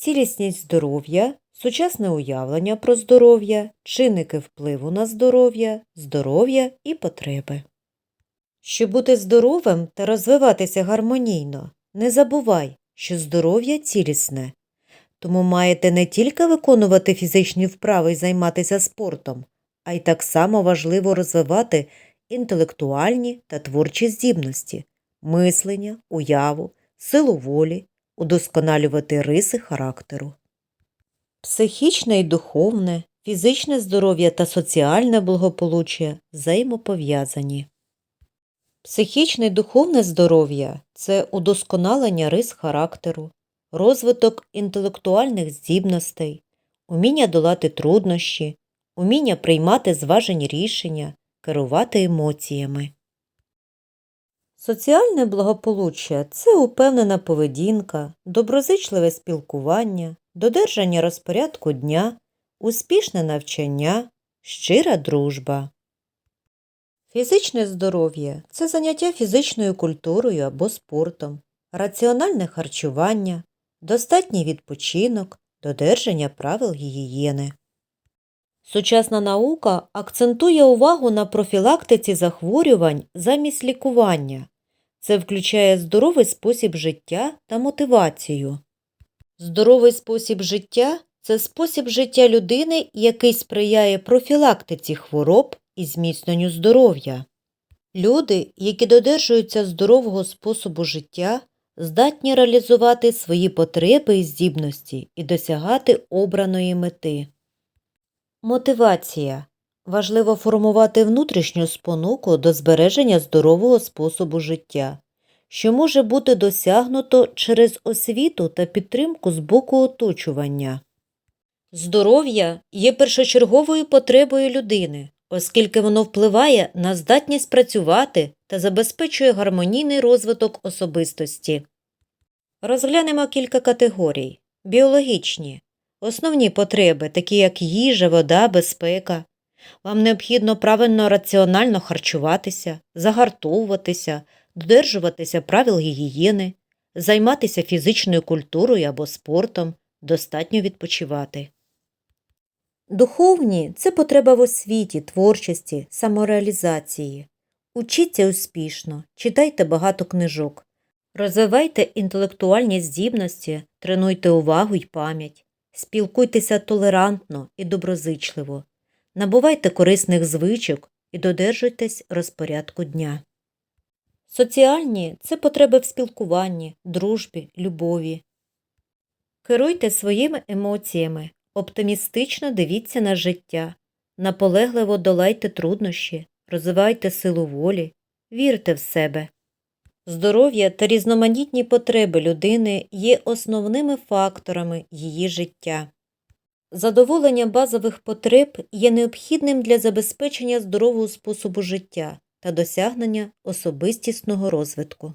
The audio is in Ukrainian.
цілісність здоров'я, сучасне уявлення про здоров'я, чинники впливу на здоров'я, здоров'я і потреби. Щоб бути здоровим та розвиватися гармонійно, не забувай, що здоров'я цілісне. Тому маєте не тільки виконувати фізичні вправи і займатися спортом, а й так само важливо розвивати інтелектуальні та творчі здібності, мислення, уяву, силу волі, удосконалювати риси характеру. Психічне і духовне, фізичне здоров'я та соціальне благополуччя взаємопов'язані. Психічне і духовне здоров'я це удосконалення рис характеру, розвиток інтелектуальних здібностей, уміння долати труднощі, уміння приймати зважені рішення, керувати емоціями. Соціальне благополуччя це упевнена поведінка, доброзичливе спілкування, додержання розпорядку дня, успішне навчання, щира дружба. Фізичне здоров'я це заняття фізичною культурою або спортом, раціональне харчування, достатній відпочинок, додержання правил гігієни. Сучасна наука акцентує увагу на профілактиці захворювань замість лікування. Це включає здоровий спосіб життя та мотивацію. Здоровий спосіб життя це спосіб життя людини, який сприяє профілактиці хвороб і зміцненню здоров'я. Люди, які додержуються здорового способу життя, здатні реалізувати свої потреби і здібності і досягати обраної мети. Мотивація. Важливо формувати внутрішню спонуку до збереження здорового способу життя, що може бути досягнуто через освіту та підтримку з боку оточування. Здоров'я є першочерговою потребою людини, оскільки воно впливає на здатність працювати та забезпечує гармонійний розвиток особистості. Розглянемо кілька категорій: біологічні, основні потреби, такі як їжа, вода, безпека. Вам необхідно правильно раціонально харчуватися, загартовуватися, додержуватися правил гігієни, займатися фізичною культурою або спортом, достатньо відпочивати. Духовні це потреба в освіті, творчості, самореалізації. Учіться успішно, читайте багато книжок, розвивайте інтелектуальні здібності, тренуйте увагу й пам'ять, спілкуйтеся толерантно і доброзичливо, набувайте корисних звичок і додержуйтесь розпорядку дня. Соціальні це потреби в спілкуванні, дружбі, любові. Керуйте своїми емоціями, оптимістично дивіться на життя, наполегливо долайте труднощі, розвивайте силу волі, вірте в себе. Здоров'я та різноманітні потреби людини є основними факторами її життя. Задоволення базових потреб є необхідним для забезпечення здорового способу життя та досягнення особистісного розвитку.